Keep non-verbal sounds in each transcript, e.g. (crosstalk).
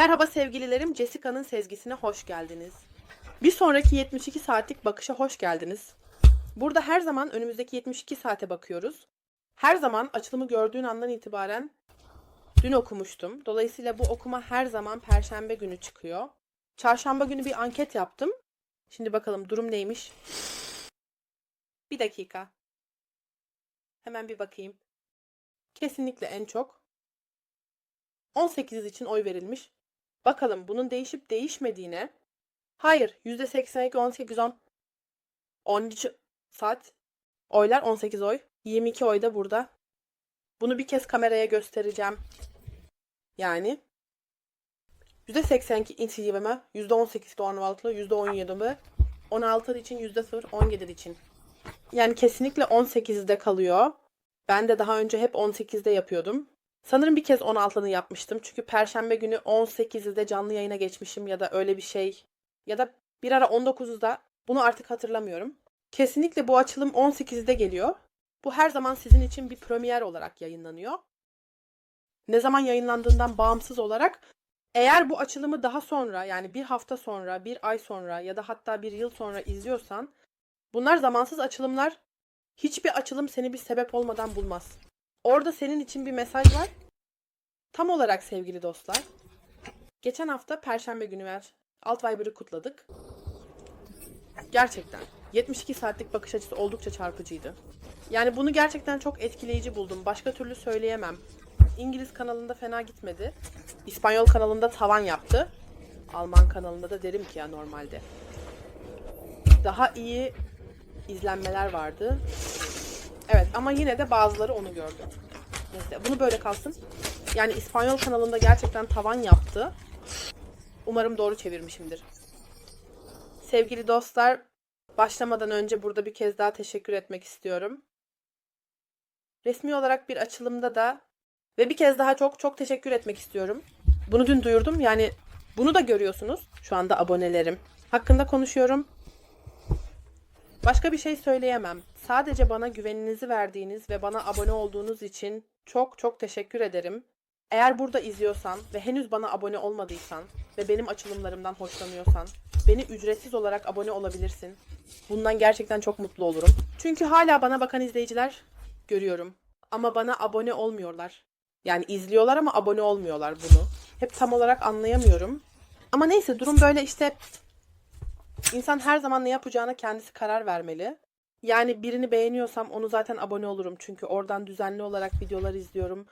Merhaba sevgililerim, Jessica'nın sezgisine hoş geldiniz. Bir sonraki 72 saatlik bakışa hoş geldiniz. Burada her zaman önümüzdeki 72 saate bakıyoruz. Her zaman açılımı gördüğün andan itibaren dün okumuştum. Dolayısıyla bu okuma her zaman perşembe günü çıkıyor. Çarşamba günü bir anket yaptım. Şimdi bakalım durum neymiş? Bir dakika. Hemen bir bakayım. Kesinlikle en çok 18 için oy verilmiş. Bakalım bunun değişip değişmediğine. Hayır. %82, 18, 10. 13 saat. Oylar 18 oy. 22 oy da burada. Bunu bir kez kameraya göstereceğim. Yani %82 inisiyatifime, %18 Doğan Valtılı, %17 ve 16 için %0, 17 için. Yani kesinlikle 18'de kalıyor. Ben de daha önce hep 18'de yapıyordum. Sanırım bir kez 16'ını yapmıştım. Çünkü perşembe günü 18'de canlı yayına geçmişim ya da öyle bir şey. Ya da bir ara 19'da. Bunu artık hatırlamıyorum. Kesinlikle bu açılım 18'de geliyor. Bu her zaman sizin için bir premier olarak yayınlanıyor. Ne zaman yayınlandığından bağımsız olarak eğer bu açılımı daha sonra yani bir hafta sonra, bir ay sonra ya da hatta bir yıl sonra izliyorsan bunlar zamansız açılımlar. Hiçbir açılım seni bir sebep olmadan bulmaz. Orada senin için bir mesaj var. Tam olarak sevgili dostlar. Geçen hafta Perşembe günü ver. Alt Viber'ı kutladık. Gerçekten. 72 saatlik bakış açısı oldukça çarpıcıydı. Yani bunu gerçekten çok etkileyici buldum. Başka türlü söyleyemem. İngiliz kanalında fena gitmedi. İspanyol kanalında tavan yaptı. Alman kanalında da derim ki ya normalde. Daha iyi izlenmeler vardı. Evet ama yine de bazıları onu gördü. Neyse bunu böyle kalsın. Yani İspanyol kanalında gerçekten tavan yaptı. Umarım doğru çevirmişimdir. Sevgili dostlar, başlamadan önce burada bir kez daha teşekkür etmek istiyorum. Resmi olarak bir açılımda da ve bir kez daha çok çok teşekkür etmek istiyorum. Bunu dün duyurdum. Yani bunu da görüyorsunuz. Şu anda abonelerim. Hakkında konuşuyorum. Başka bir şey söyleyemem. Sadece bana güveninizi verdiğiniz ve bana abone olduğunuz için çok çok teşekkür ederim. Eğer burada izliyorsan ve henüz bana abone olmadıysan ve benim açılımlarımdan hoşlanıyorsan beni ücretsiz olarak abone olabilirsin. Bundan gerçekten çok mutlu olurum. Çünkü hala bana bakan izleyiciler görüyorum. Ama bana abone olmuyorlar. Yani izliyorlar ama abone olmuyorlar bunu. Hep tam olarak anlayamıyorum. Ama neyse durum böyle işte İnsan her zaman ne yapacağına kendisi karar vermeli. Yani birini beğeniyorsam onu zaten abone olurum. Çünkü oradan düzenli olarak videolar izliyorum.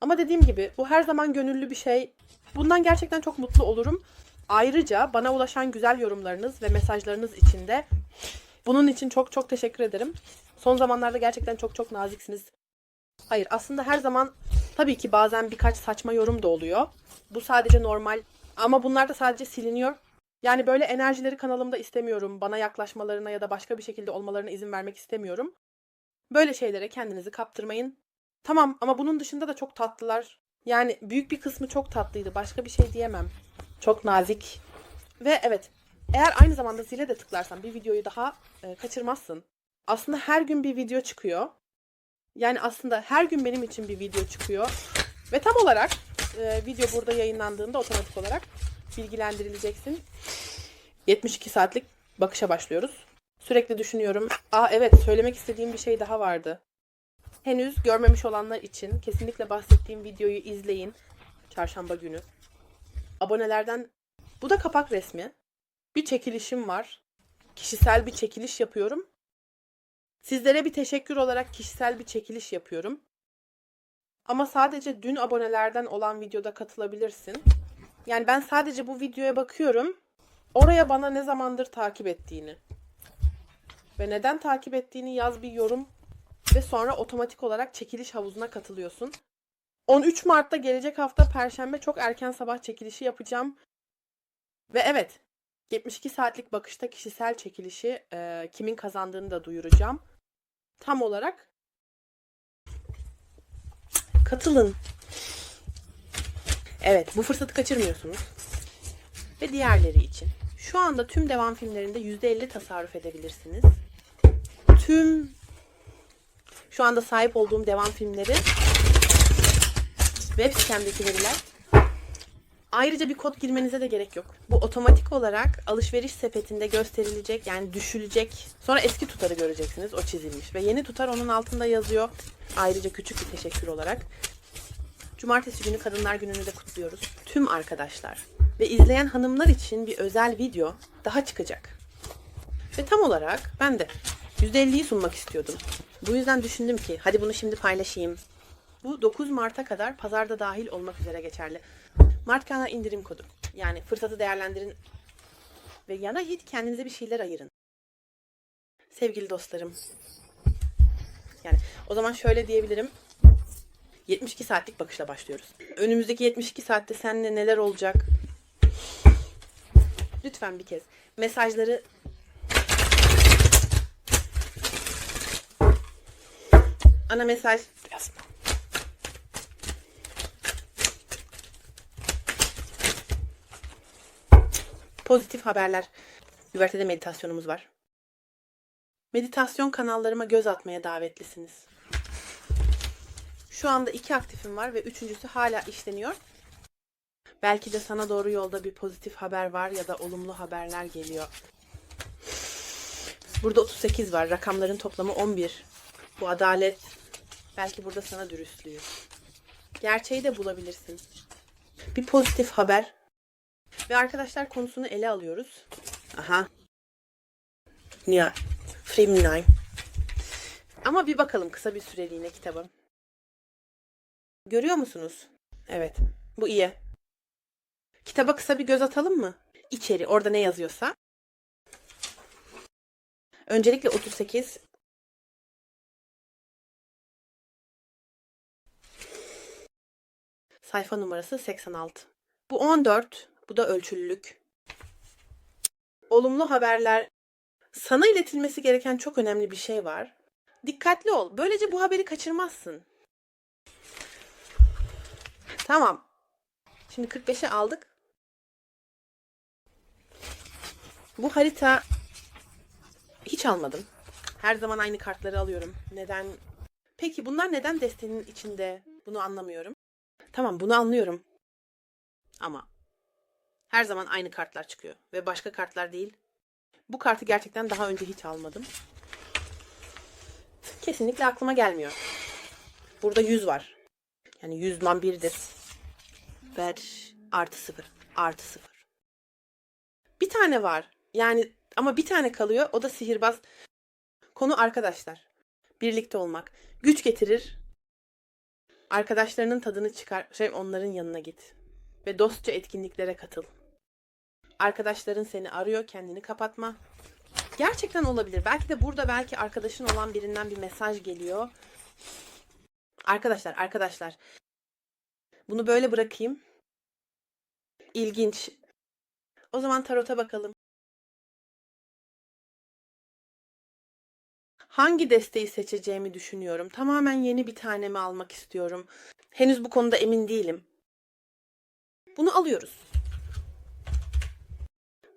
Ama dediğim gibi bu her zaman gönüllü bir şey. Bundan gerçekten çok mutlu olurum. Ayrıca bana ulaşan güzel yorumlarınız ve mesajlarınız için de bunun için çok çok teşekkür ederim. Son zamanlarda gerçekten çok çok naziksiniz. Hayır aslında her zaman tabii ki bazen birkaç saçma yorum da oluyor. Bu sadece normal ama bunlar da sadece siliniyor. Yani böyle enerjileri kanalımda istemiyorum. Bana yaklaşmalarına ya da başka bir şekilde olmalarına izin vermek istemiyorum. Böyle şeylere kendinizi kaptırmayın. Tamam ama bunun dışında da çok tatlılar. Yani büyük bir kısmı çok tatlıydı. Başka bir şey diyemem. Çok nazik. Ve evet eğer aynı zamanda zile de tıklarsan bir videoyu daha e, kaçırmazsın. Aslında her gün bir video çıkıyor. Yani aslında her gün benim için bir video çıkıyor. Ve tam olarak e, video burada yayınlandığında otomatik olarak bilgilendirileceksin. 72 saatlik bakışa başlıyoruz. Sürekli düşünüyorum. Aa evet söylemek istediğim bir şey daha vardı. Henüz görmemiş olanlar için kesinlikle bahsettiğim videoyu izleyin. Çarşamba günü. Abonelerden bu da kapak resmi. Bir çekilişim var. Kişisel bir çekiliş yapıyorum. Sizlere bir teşekkür olarak kişisel bir çekiliş yapıyorum. Ama sadece dün abonelerden olan videoda katılabilirsin. Yani ben sadece bu videoya bakıyorum. Oraya bana ne zamandır takip ettiğini ve neden takip ettiğini yaz bir yorum ve sonra otomatik olarak çekiliş havuzuna katılıyorsun. 13 Mart'ta gelecek hafta Perşembe çok erken sabah çekilişi yapacağım. Ve evet 72 saatlik bakışta kişisel çekilişi e, kimin kazandığını da duyuracağım. Tam olarak katılın. Evet, bu fırsatı kaçırmıyorsunuz. Ve diğerleri için. Şu anda tüm devam filmlerinde %50 tasarruf edebilirsiniz. Tüm şu anda sahip olduğum devam filmleri web sitemdeki veriler Ayrıca bir kod girmenize de gerek yok. Bu otomatik olarak alışveriş sepetinde gösterilecek yani düşülecek. Sonra eski tutarı göreceksiniz o çizilmiş ve yeni tutar onun altında yazıyor. Ayrıca küçük bir teşekkür olarak. Cumartesi günü Kadınlar Günü'nü de kutluyoruz. Tüm arkadaşlar ve izleyen hanımlar için bir özel video daha çıkacak. Ve tam olarak ben de %50'yi sunmak istiyordum. Bu yüzden düşündüm ki hadi bunu şimdi paylaşayım. Bu 9 Mart'a kadar pazarda dahil olmak üzere geçerli. Mart Kana indirim kodu. Yani fırsatı değerlendirin ve yana hiç kendinize bir şeyler ayırın. Sevgili dostlarım. Yani o zaman şöyle diyebilirim. 72 saatlik bakışla başlıyoruz. Önümüzdeki 72 saatte seninle neler olacak? Lütfen bir kez mesajları ana mesaj yazma. Pozitif haberler. Güvertede meditasyonumuz var. Meditasyon kanallarıma göz atmaya davetlisiniz. Şu anda iki aktifim var ve üçüncüsü hala işleniyor. Belki de sana doğru yolda bir pozitif haber var ya da olumlu haberler geliyor. Burada 38 var. Rakamların toplamı 11. Bu adalet. Belki burada sana dürüstlüğü. Gerçeği de bulabilirsin. Bir pozitif haber. Ve arkadaşlar konusunu ele alıyoruz. Aha. Nia. Fremnine. Ama bir bakalım kısa bir süreliğine kitaba. Görüyor musunuz? Evet. Bu iyi. Kitaba kısa bir göz atalım mı? İçeri. Orada ne yazıyorsa. Öncelikle 38. Sayfa numarası 86. Bu 14. Bu da ölçülülük. Olumlu haberler. Sana iletilmesi gereken çok önemli bir şey var. Dikkatli ol. Böylece bu haberi kaçırmazsın. Tamam. Şimdi 45'e aldık. Bu harita hiç almadım. Her zaman aynı kartları alıyorum. Neden? Peki bunlar neden destenin içinde? Bunu anlamıyorum. Tamam bunu anlıyorum. Ama her zaman aynı kartlar çıkıyor ve başka kartlar değil. Bu kartı gerçekten daha önce hiç almadım. Kesinlikle aklıma gelmiyor. Burada 100 var. Yani 100 man 1'dir. Ver artı 0. Artı 0. Bir tane var. Yani ama bir tane kalıyor. O da sihirbaz. Konu arkadaşlar. Birlikte olmak. Güç getirir. Arkadaşlarının tadını çıkar. Şey onların yanına git. Ve dostça etkinliklere katıl. Arkadaşların seni arıyor, kendini kapatma. Gerçekten olabilir. Belki de burada belki arkadaşın olan birinden bir mesaj geliyor. Arkadaşlar, arkadaşlar. Bunu böyle bırakayım. İlginç. O zaman tarota bakalım. Hangi desteği seçeceğimi düşünüyorum. Tamamen yeni bir tanemi almak istiyorum. Henüz bu konuda emin değilim. Bunu alıyoruz.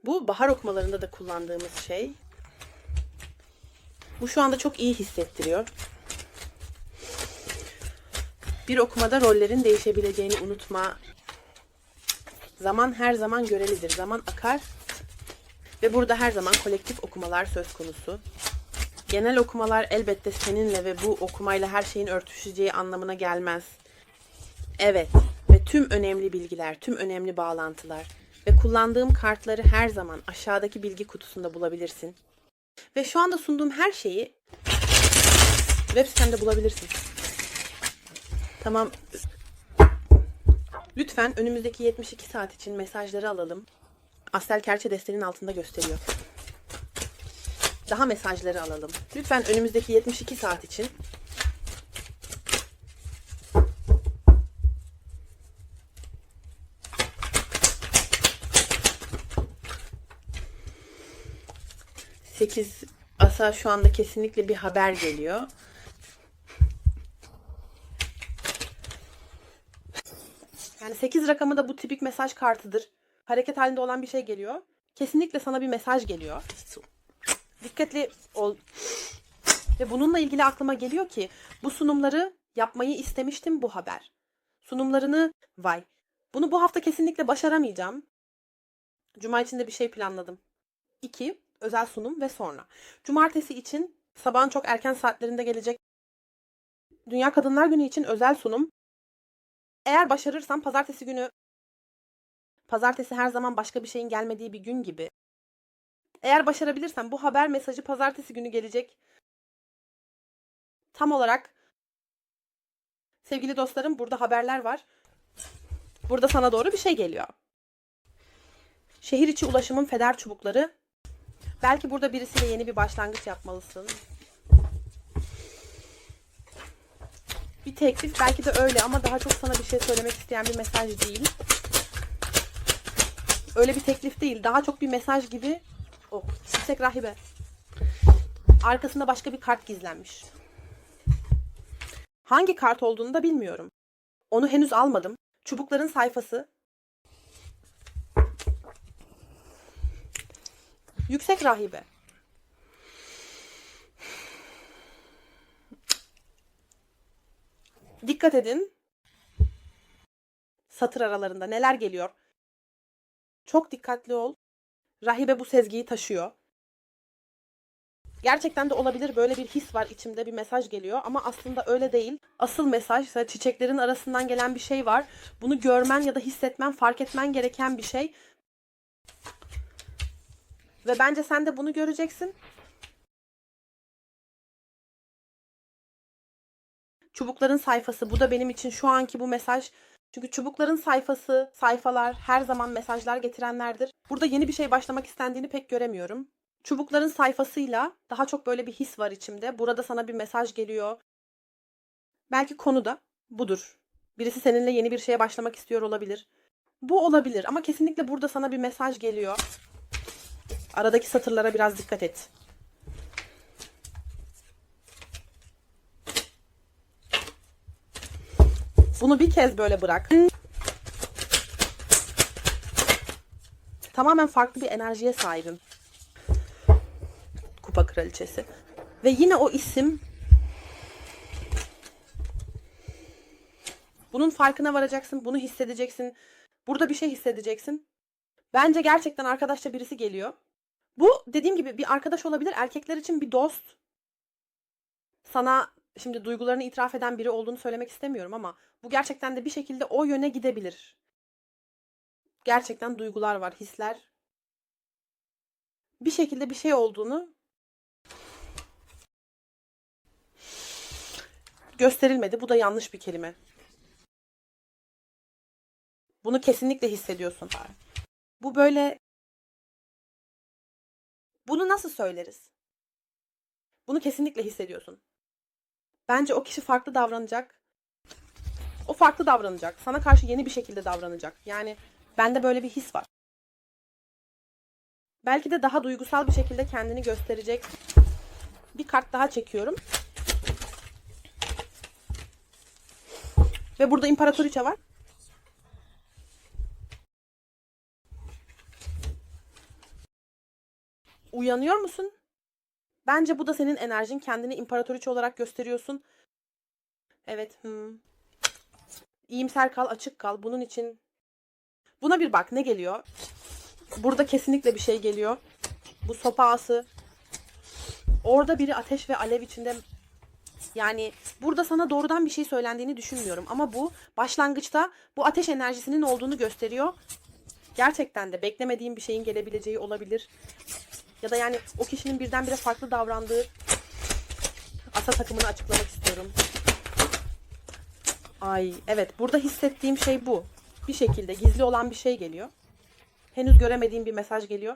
Bu bahar okumalarında da kullandığımız şey. Bu şu anda çok iyi hissettiriyor. Bir okumada rollerin değişebileceğini unutma. Zaman her zaman görelidir. Zaman akar. Ve burada her zaman kolektif okumalar söz konusu. Genel okumalar elbette seninle ve bu okumayla her şeyin örtüşeceği anlamına gelmez. Evet ve tüm önemli bilgiler, tüm önemli bağlantılar ve kullandığım kartları her zaman aşağıdaki bilgi kutusunda bulabilirsin. Ve şu anda sunduğum her şeyi web sitemde bulabilirsin. Tamam. Lütfen önümüzdeki 72 saat için mesajları alalım. Astel Kerçe destenin altında gösteriyor. Daha mesajları alalım. Lütfen önümüzdeki 72 saat için Sekiz asa şu anda kesinlikle bir haber geliyor. Yani 8 rakamı da bu tipik mesaj kartıdır. Hareket halinde olan bir şey geliyor. Kesinlikle sana bir mesaj geliyor. Dikkatli ol. Ve bununla ilgili aklıma geliyor ki bu sunumları yapmayı istemiştim bu haber. Sunumlarını vay. Bunu bu hafta kesinlikle başaramayacağım. Cuma için de bir şey planladım. 2. Özel sunum ve sonra. Cumartesi için sabahın çok erken saatlerinde gelecek Dünya Kadınlar Günü için özel sunum. Eğer başarırsam pazartesi günü pazartesi her zaman başka bir şeyin gelmediği bir gün gibi. Eğer başarabilirsem bu haber mesajı pazartesi günü gelecek. Tam olarak sevgili dostlarım burada haberler var. Burada sana doğru bir şey geliyor. Şehir içi ulaşımın feder çubukları. Belki burada birisiyle yeni bir başlangıç yapmalısın. Bir teklif belki de öyle ama daha çok sana bir şey söylemek isteyen bir mesaj değil. Öyle bir teklif değil. Daha çok bir mesaj gibi. Oh, yüksek rahibe. Arkasında başka bir kart gizlenmiş. Hangi kart olduğunu da bilmiyorum. Onu henüz almadım. Çubukların sayfası. Yüksek rahibe. Dikkat edin. Satır aralarında neler geliyor. Çok dikkatli ol. Rahibe bu sezgiyi taşıyor. Gerçekten de olabilir böyle bir his var içimde bir mesaj geliyor ama aslında öyle değil. Asıl mesaj çiçeklerin arasından gelen bir şey var. Bunu görmen ya da hissetmen, fark etmen gereken bir şey. Ve bence sen de bunu göreceksin. Çubukların sayfası bu da benim için şu anki bu mesaj. Çünkü çubukların sayfası, sayfalar her zaman mesajlar getirenlerdir. Burada yeni bir şey başlamak istendiğini pek göremiyorum. Çubukların sayfasıyla daha çok böyle bir his var içimde. Burada sana bir mesaj geliyor. Belki konu da budur. Birisi seninle yeni bir şeye başlamak istiyor olabilir. Bu olabilir ama kesinlikle burada sana bir mesaj geliyor. Aradaki satırlara biraz dikkat et. Bunu bir kez böyle bırak. Tamamen farklı bir enerjiye sahibim. Kupa kraliçesi. Ve yine o isim Bunun farkına varacaksın, bunu hissedeceksin. Burada bir şey hissedeceksin. Bence gerçekten arkadaşça birisi geliyor. Bu dediğim gibi bir arkadaş olabilir. Erkekler için bir dost. Sana şimdi duygularını itiraf eden biri olduğunu söylemek istemiyorum ama bu gerçekten de bir şekilde o yöne gidebilir. Gerçekten duygular var, hisler. Bir şekilde bir şey olduğunu gösterilmedi. Bu da yanlış bir kelime. Bunu kesinlikle hissediyorsun. Bu böyle bunu nasıl söyleriz? Bunu kesinlikle hissediyorsun. Bence o kişi farklı davranacak. O farklı davranacak. Sana karşı yeni bir şekilde davranacak. Yani bende böyle bir his var. Belki de daha duygusal bir şekilde kendini gösterecek. Bir kart daha çekiyorum. Ve burada imparatoriçe var. Uyanıyor musun? Bence bu da senin enerjin. Kendini imparatoriçe olarak gösteriyorsun. Evet. Hmm. İyimser kal, açık kal. Bunun için buna bir bak ne geliyor. Burada kesinlikle bir şey geliyor. Bu sopa ası. Orada biri ateş ve alev içinde yani burada sana doğrudan bir şey söylendiğini düşünmüyorum ama bu başlangıçta bu ateş enerjisinin olduğunu gösteriyor. Gerçekten de beklemediğim bir şeyin gelebileceği olabilir. Ya da yani o kişinin birdenbire farklı davrandığı asa takımını açıklamak istiyorum. Ay evet burada hissettiğim şey bu. Bir şekilde gizli olan bir şey geliyor. Henüz göremediğim bir mesaj geliyor.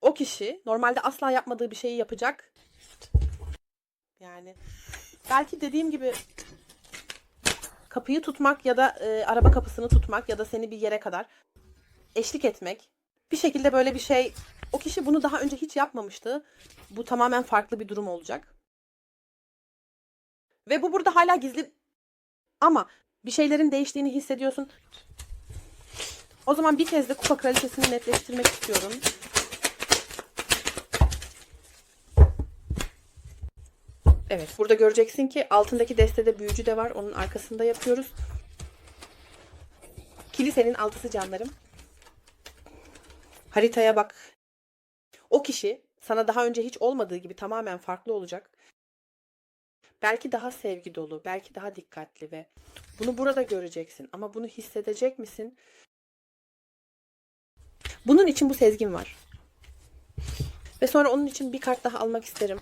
O kişi normalde asla yapmadığı bir şeyi yapacak. Yani belki dediğim gibi kapıyı tutmak ya da e, araba kapısını tutmak ya da seni bir yere kadar eşlik etmek. Bir şekilde böyle bir şey o kişi bunu daha önce hiç yapmamıştı. Bu tamamen farklı bir durum olacak. Ve bu burada hala gizli ama bir şeylerin değiştiğini hissediyorsun. O zaman bir kez de kupa kraliçesini netleştirmek istiyorum. Evet burada göreceksin ki altındaki destede büyücü de var. Onun arkasında yapıyoruz. Kilisenin altısı canlarım. Haritaya bak. O kişi sana daha önce hiç olmadığı gibi tamamen farklı olacak. Belki daha sevgi dolu, belki daha dikkatli ve bunu burada göreceksin ama bunu hissedecek misin? Bunun için bu sezgin var. Ve sonra onun için bir kart daha almak isterim.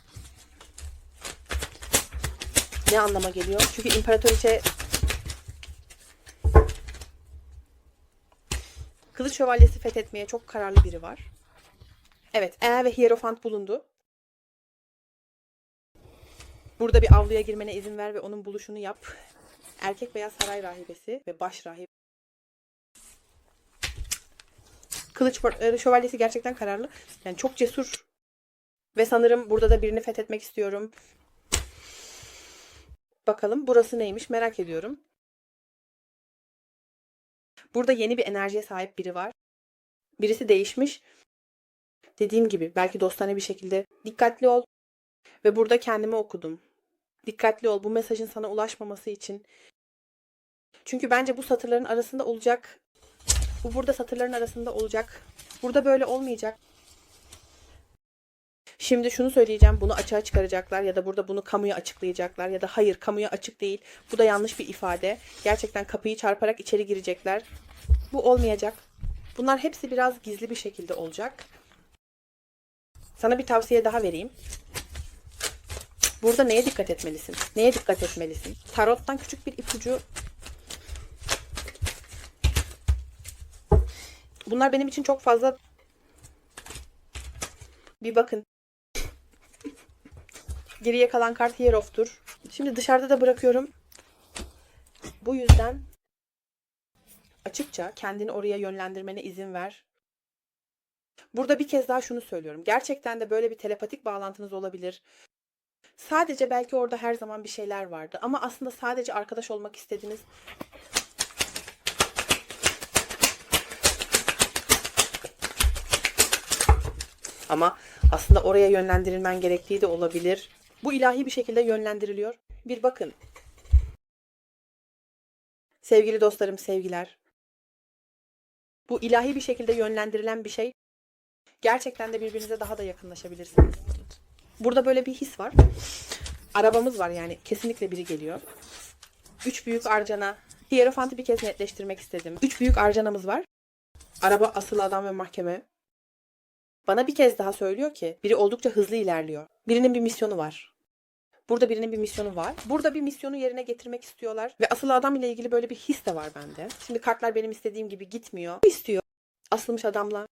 Ne anlama geliyor? Çünkü imparatoriçe Kılıç Şövalyesi fethetmeye çok kararlı biri var. Evet, eğer ve Hierofant bulundu. Burada bir avluya girmene izin ver ve onun buluşunu yap. Erkek veya saray rahibesi ve baş rahip. Kılıç e, Şövalyesi gerçekten kararlı. Yani çok cesur. Ve sanırım burada da birini fethetmek istiyorum. Bakalım burası neymiş merak ediyorum. Burada yeni bir enerjiye sahip biri var. Birisi değişmiş. Dediğim gibi belki dostane bir şekilde dikkatli ol. Ve burada kendimi okudum. Dikkatli ol bu mesajın sana ulaşmaması için. Çünkü bence bu satırların arasında olacak. Bu burada satırların arasında olacak. Burada böyle olmayacak. Şimdi şunu söyleyeceğim. Bunu açığa çıkaracaklar ya da burada bunu kamuya açıklayacaklar ya da hayır kamuya açık değil. Bu da yanlış bir ifade. Gerçekten kapıyı çarparak içeri girecekler. Bu olmayacak. Bunlar hepsi biraz gizli bir şekilde olacak. Sana bir tavsiye daha vereyim. Burada neye dikkat etmelisin? Neye dikkat etmelisin? Tarottan küçük bir ipucu. Bunlar benim için çok fazla bir bakın. Geriye kalan kart Hieroph'tur. Şimdi dışarıda da bırakıyorum. Bu yüzden açıkça kendini oraya yönlendirmene izin ver. Burada bir kez daha şunu söylüyorum. Gerçekten de böyle bir telepatik bağlantınız olabilir. Sadece belki orada her zaman bir şeyler vardı ama aslında sadece arkadaş olmak istediniz. Ama aslında oraya yönlendirilmen gerektiği de olabilir. Bu ilahi bir şekilde yönlendiriliyor. Bir bakın. Sevgili dostlarım, sevgiler. Bu ilahi bir şekilde yönlendirilen bir şey. Gerçekten de birbirinize daha da yakınlaşabilirsiniz. Burada böyle bir his var. Arabamız var yani. Kesinlikle biri geliyor. Üç büyük arcana. Hierofant'ı bir kez netleştirmek istedim. Üç büyük arcanamız var. Araba, asıl adam ve mahkeme. Bana bir kez daha söylüyor ki biri oldukça hızlı ilerliyor. Birinin bir misyonu var. Burada birinin bir misyonu var. Burada bir misyonu yerine getirmek istiyorlar. Ve asıl adam ile ilgili böyle bir his de var bende. Şimdi kartlar benim istediğim gibi gitmiyor. İstiyor. Asılmış adamla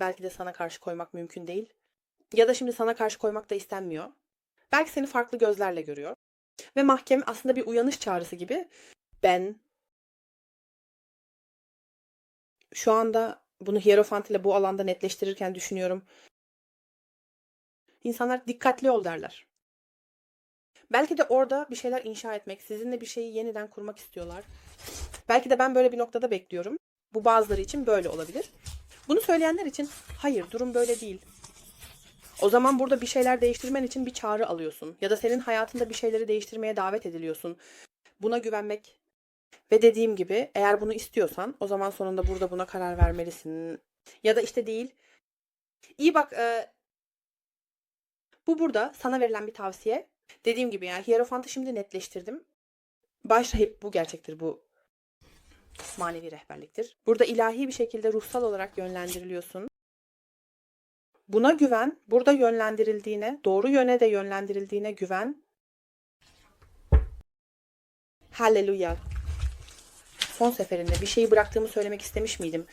belki de sana karşı koymak mümkün değil. Ya da şimdi sana karşı koymak da istenmiyor. Belki seni farklı gözlerle görüyor. Ve mahkeme aslında bir uyanış çağrısı gibi. Ben şu anda bunu Hierofant ile bu alanda netleştirirken düşünüyorum. İnsanlar dikkatli ol derler. Belki de orada bir şeyler inşa etmek, sizinle bir şeyi yeniden kurmak istiyorlar. Belki de ben böyle bir noktada bekliyorum. Bu bazıları için böyle olabilir. Bunu söyleyenler için hayır durum böyle değil. O zaman burada bir şeyler değiştirmen için bir çağrı alıyorsun. Ya da senin hayatında bir şeyleri değiştirmeye davet ediliyorsun. Buna güvenmek ve dediğim gibi eğer bunu istiyorsan o zaman sonunda burada buna karar vermelisin. Ya da işte değil. İyi bak e, bu burada sana verilen bir tavsiye. Dediğim gibi yani Hierofant'ı şimdi netleştirdim. Baş rahip bu gerçektir bu manevi rehberliktir. Burada ilahi bir şekilde ruhsal olarak yönlendiriliyorsun. Buna güven, burada yönlendirildiğine, doğru yöne de yönlendirildiğine güven. Halleluya. Son seferinde bir şeyi bıraktığımı söylemek istemiş miydim?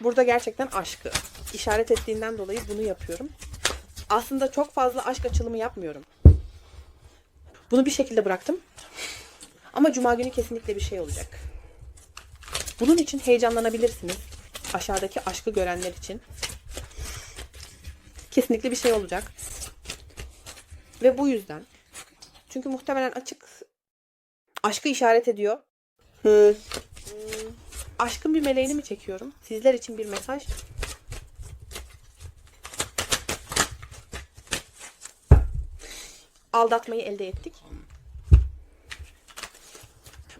Burada gerçekten aşkı işaret ettiğinden dolayı bunu yapıyorum. Aslında çok fazla aşk açılımı yapmıyorum. Bunu bir şekilde bıraktım. Ama cuma günü kesinlikle bir şey olacak. Bunun için heyecanlanabilirsiniz. Aşağıdaki aşkı görenler için. Kesinlikle bir şey olacak. Ve bu yüzden. Çünkü muhtemelen açık aşkı işaret ediyor. Hı. Aşkın bir meleğini mi çekiyorum? Sizler için bir mesaj. Aldatmayı elde ettik.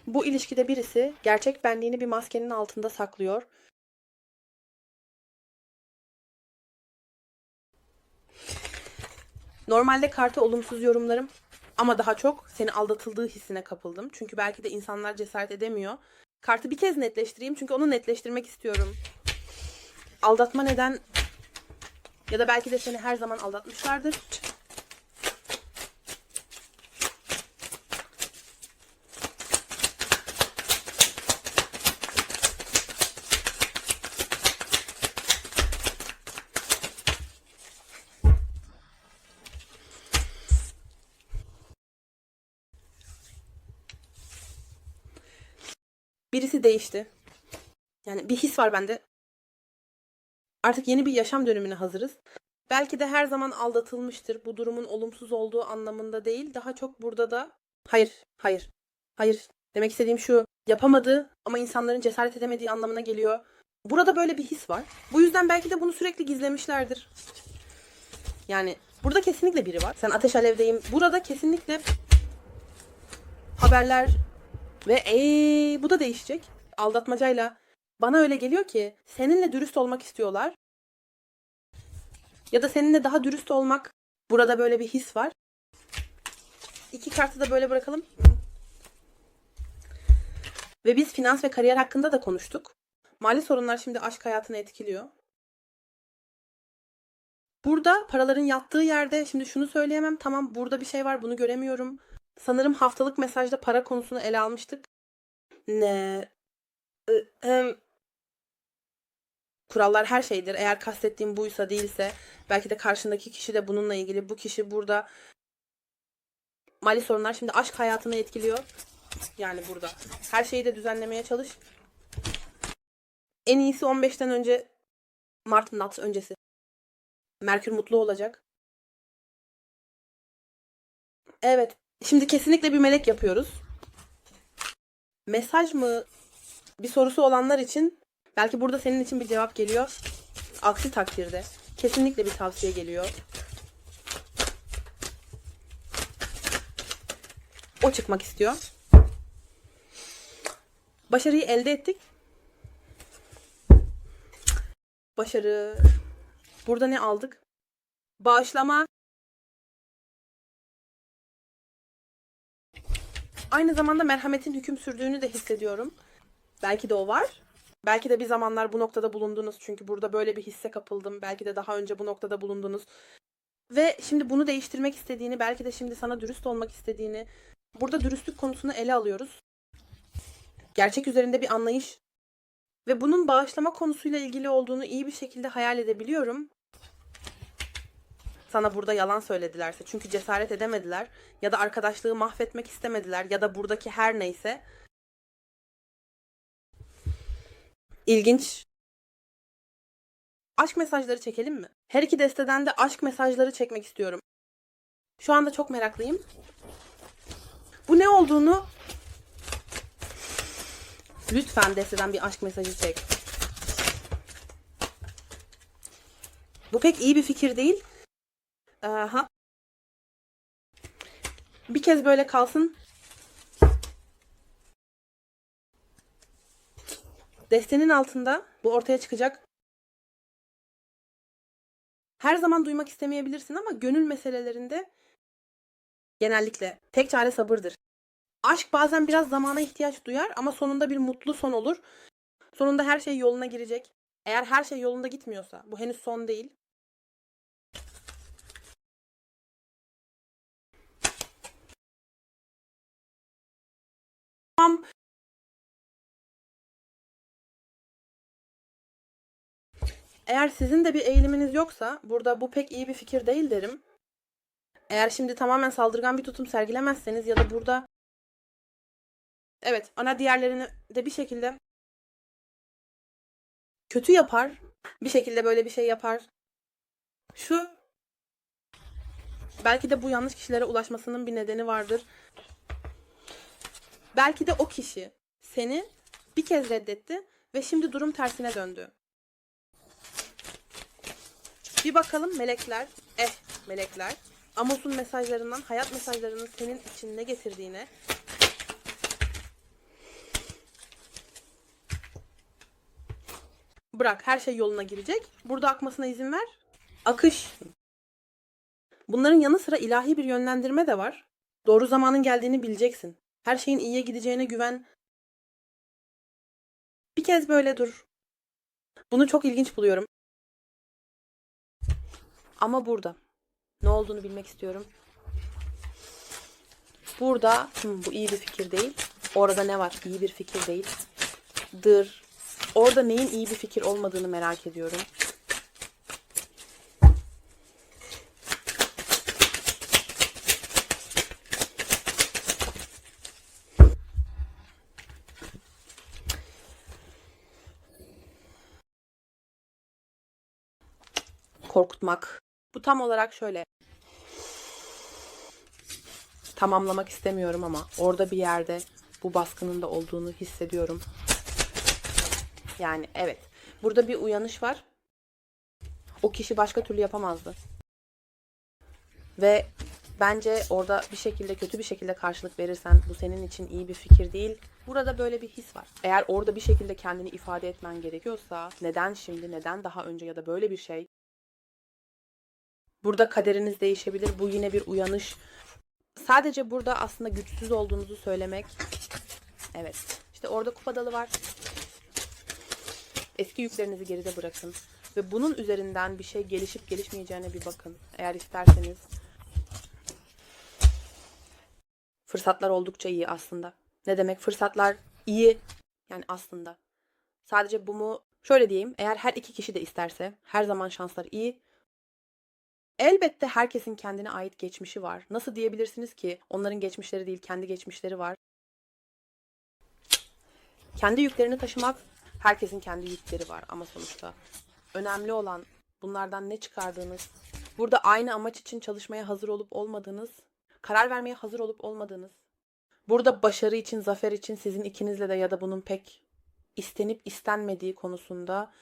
Bu ilişkide birisi gerçek benliğini bir maskenin altında saklıyor. Normalde karta olumsuz yorumlarım ama daha çok seni aldatıldığı hissine kapıldım. Çünkü belki de insanlar cesaret edemiyor. Kartı bir kez netleştireyim çünkü onu netleştirmek istiyorum. Aldatma neden ya da belki de seni her zaman aldatmışlardır. Birisi değişti. Yani bir his var bende. Artık yeni bir yaşam dönemine hazırız. Belki de her zaman aldatılmıştır. Bu durumun olumsuz olduğu anlamında değil. Daha çok burada da hayır, hayır, hayır. Demek istediğim şu. Yapamadı ama insanların cesaret edemediği anlamına geliyor. Burada böyle bir his var. Bu yüzden belki de bunu sürekli gizlemişlerdir. Yani burada kesinlikle biri var. Sen ateş alevdeyim. Burada kesinlikle haberler ve eee bu da değişecek. Aldatmacayla bana öyle geliyor ki seninle dürüst olmak istiyorlar. Ya da seninle daha dürüst olmak burada böyle bir his var. İki kartı da böyle bırakalım. Ve biz finans ve kariyer hakkında da konuştuk. Mali sorunlar şimdi aşk hayatını etkiliyor. Burada paraların yattığı yerde şimdi şunu söyleyemem. Tamam burada bir şey var bunu göremiyorum. Sanırım haftalık mesajda para konusunu ele almıştık. Ne? Kurallar her şeydir. Eğer kastettiğim buysa değilse belki de karşındaki kişi de bununla ilgili. Bu kişi burada mali sorunlar şimdi aşk hayatını etkiliyor. Yani burada. Her şeyi de düzenlemeye çalış. En iyisi 15'ten önce Mart Nat öncesi. Merkür mutlu olacak. Evet. Şimdi kesinlikle bir melek yapıyoruz. Mesaj mı? Bir sorusu olanlar için belki burada senin için bir cevap geliyor. Aksi takdirde kesinlikle bir tavsiye geliyor. O çıkmak istiyor. Başarıyı elde ettik. Başarı. Burada ne aldık? Bağışlama. Aynı zamanda merhametin hüküm sürdüğünü de hissediyorum. Belki de o var. Belki de bir zamanlar bu noktada bulundunuz. Çünkü burada böyle bir hisse kapıldım. Belki de daha önce bu noktada bulundunuz. Ve şimdi bunu değiştirmek istediğini, belki de şimdi sana dürüst olmak istediğini, burada dürüstlük konusunu ele alıyoruz. Gerçek üzerinde bir anlayış ve bunun bağışlama konusuyla ilgili olduğunu iyi bir şekilde hayal edebiliyorum. Sana burada yalan söyledilerse çünkü cesaret edemediler ya da arkadaşlığı mahvetmek istemediler ya da buradaki her neyse. İlginç. Aşk mesajları çekelim mi? Her iki desteden de aşk mesajları çekmek istiyorum. Şu anda çok meraklıyım. Bu ne olduğunu lütfen desteden bir aşk mesajı çek. Bu pek iyi bir fikir değil. Aha. Bir kez böyle kalsın. Destenin altında bu ortaya çıkacak. Her zaman duymak istemeyebilirsin ama gönül meselelerinde genellikle tek çare sabırdır. Aşk bazen biraz zamana ihtiyaç duyar ama sonunda bir mutlu son olur. Sonunda her şey yoluna girecek. Eğer her şey yolunda gitmiyorsa, bu henüz son değil. Eğer sizin de bir eğiliminiz yoksa burada bu pek iyi bir fikir değil derim. Eğer şimdi tamamen saldırgan bir tutum sergilemezseniz ya da burada evet ana diğerlerini de bir şekilde kötü yapar. Bir şekilde böyle bir şey yapar. Şu belki de bu yanlış kişilere ulaşmasının bir nedeni vardır. Belki de o kişi seni bir kez reddetti ve şimdi durum tersine döndü. Bir bakalım melekler, eh melekler, Amos'un mesajlarından, hayat mesajlarının senin için ne getirdiğine bırak her şey yoluna girecek. Burada akmasına izin ver. Akış. Bunların yanı sıra ilahi bir yönlendirme de var. Doğru zamanın geldiğini bileceksin. Her şeyin iyiye gideceğine güven. Bir kez böyle dur. Bunu çok ilginç buluyorum. Ama burada. Ne olduğunu bilmek istiyorum. Burada "Hmm, bu iyi bir fikir değil. Orada ne var? İyi bir fikir değil. Dır. Orada neyin iyi bir fikir olmadığını merak ediyorum. Korkutmak. Bu tam olarak şöyle. Tamamlamak istemiyorum ama orada bir yerde bu baskının da olduğunu hissediyorum. Yani evet. Burada bir uyanış var. O kişi başka türlü yapamazdı. Ve bence orada bir şekilde kötü bir şekilde karşılık verirsen bu senin için iyi bir fikir değil. Burada böyle bir his var. Eğer orada bir şekilde kendini ifade etmen gerekiyorsa neden şimdi, neden daha önce ya da böyle bir şey Burada kaderiniz değişebilir. Bu yine bir uyanış. Sadece burada aslında güçsüz olduğunuzu söylemek. Evet. İşte orada kupa dalı var. Eski yüklerinizi geride bırakın. Ve bunun üzerinden bir şey gelişip gelişmeyeceğine bir bakın. Eğer isterseniz. Fırsatlar oldukça iyi aslında. Ne demek fırsatlar iyi? Yani aslında. Sadece bu mu? Şöyle diyeyim. Eğer her iki kişi de isterse her zaman şanslar iyi. Elbette herkesin kendine ait geçmişi var. Nasıl diyebilirsiniz ki onların geçmişleri değil kendi geçmişleri var. Kendi yüklerini taşımak herkesin kendi yükleri var ama sonuçta önemli olan bunlardan ne çıkardığınız, burada aynı amaç için çalışmaya hazır olup olmadığınız, karar vermeye hazır olup olmadığınız, burada başarı için, zafer için sizin ikinizle de ya da bunun pek istenip istenmediği konusunda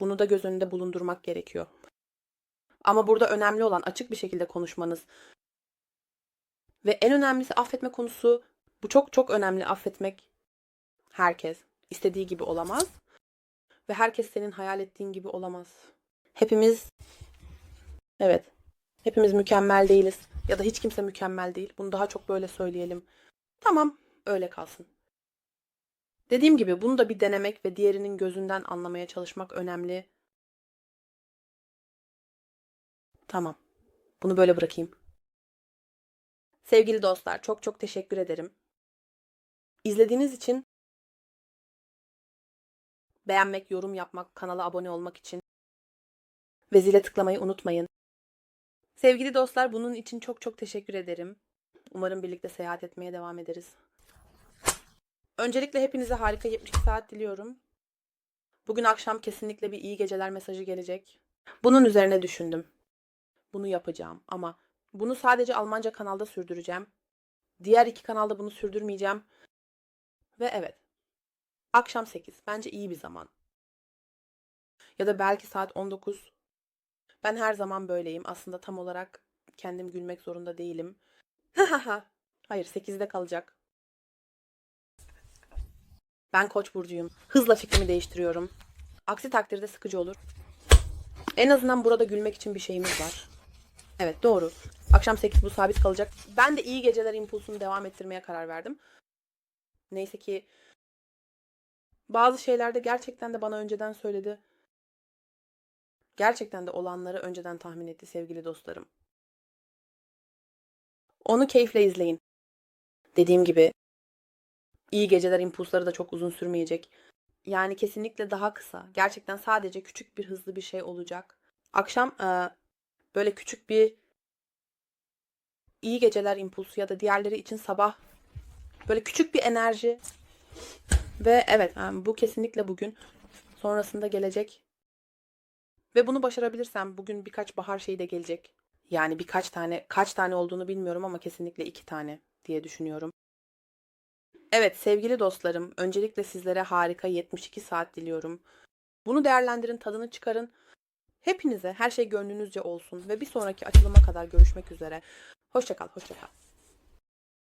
bunu da göz önünde bulundurmak gerekiyor. Ama burada önemli olan açık bir şekilde konuşmanız. Ve en önemlisi affetme konusu. Bu çok çok önemli affetmek. Herkes istediği gibi olamaz. Ve herkes senin hayal ettiğin gibi olamaz. Hepimiz evet. Hepimiz mükemmel değiliz. Ya da hiç kimse mükemmel değil. Bunu daha çok böyle söyleyelim. Tamam, öyle kalsın. Dediğim gibi bunu da bir denemek ve diğerinin gözünden anlamaya çalışmak önemli. Tamam. Bunu böyle bırakayım. Sevgili dostlar, çok çok teşekkür ederim. İzlediğiniz için beğenmek, yorum yapmak, kanala abone olmak için ve zile tıklamayı unutmayın. Sevgili dostlar, bunun için çok çok teşekkür ederim. Umarım birlikte seyahat etmeye devam ederiz. Öncelikle hepinize harika 72 saat diliyorum. Bugün akşam kesinlikle bir iyi geceler mesajı gelecek. Bunun üzerine düşündüm bunu yapacağım ama bunu sadece Almanca kanalda sürdüreceğim. Diğer iki kanalda bunu sürdürmeyeceğim. Ve evet. Akşam 8. Bence iyi bir zaman. Ya da belki saat 19. Ben her zaman böyleyim. Aslında tam olarak kendim gülmek zorunda değilim. (laughs) Hayır 8'de kalacak. Ben koç burcuyum. Hızla fikrimi değiştiriyorum. Aksi takdirde sıkıcı olur. En azından burada gülmek için bir şeyimiz var. Evet doğru. Akşam 8 bu sabit kalacak. Ben de iyi geceler impulsunu devam ettirmeye karar verdim. Neyse ki bazı şeylerde gerçekten de bana önceden söyledi. Gerçekten de olanları önceden tahmin etti sevgili dostlarım. Onu keyifle izleyin. Dediğim gibi iyi geceler impulsları da çok uzun sürmeyecek. Yani kesinlikle daha kısa. Gerçekten sadece küçük bir hızlı bir şey olacak. Akşam böyle küçük bir iyi geceler impulsu ya da diğerleri için sabah böyle küçük bir enerji ve evet yani bu kesinlikle bugün sonrasında gelecek ve bunu başarabilirsem bugün birkaç bahar şeyi de gelecek. Yani birkaç tane kaç tane olduğunu bilmiyorum ama kesinlikle iki tane diye düşünüyorum. Evet sevgili dostlarım öncelikle sizlere harika 72 saat diliyorum. Bunu değerlendirin tadını çıkarın. Hepinize her şey gönlünüzce olsun ve bir sonraki açılıma kadar görüşmek üzere. Hoşçakal, hoşçakal.